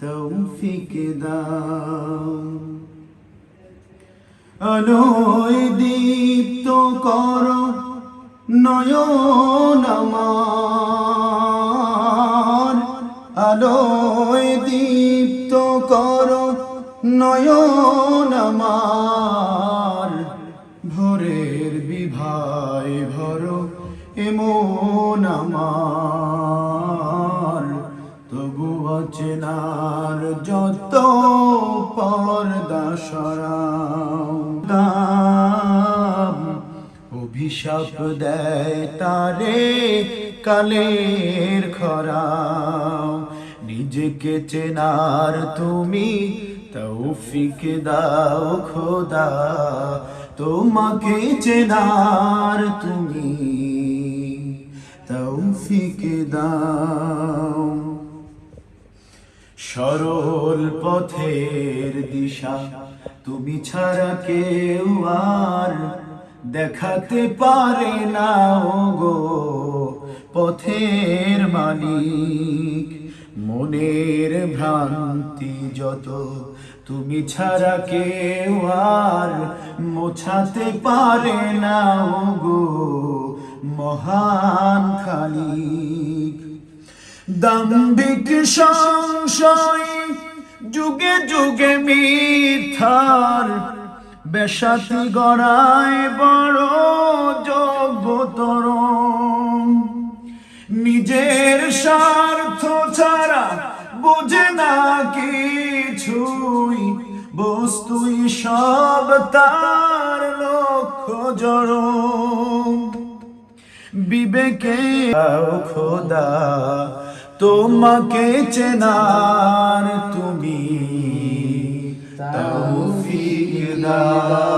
তৌফিক দাও। আলোয় দীপ্ত কর, নয়ন আমার। আলোয় দীপ্ত কর, নয়ন আমার। ভোরের বিভায় ভর, এমন আমার। অচেনার যত পর্দা দাম অভিশাপ দেয় তারে কালের খরাও। নিজেকে চেনার তুমি তৌফিক দাও খোদা, তোমাকে চেনার তুমি তৌফিক দাও। সরল পথের দিশা। তুমি ছাড়া কেউ আর দেখাতে পারে না গো পথের মালিক। মনের ভ্রান্তি যত, তুমি ছাড়া কেউ আর মোছাতে পারে না গো মহান খালিক। দাম্ভিক সংশয়, যুগে যুগে মিথার বেশাতি গড়ায় বড় যোগ্যতর নিজের স্বার্থ ছাড়া বোঝে না কিছুই, বস্তুই সব তার লক্ষ্য জড়। বিবেকে খোদা তোমাকে চেনার তুমি তৌফিক দাও।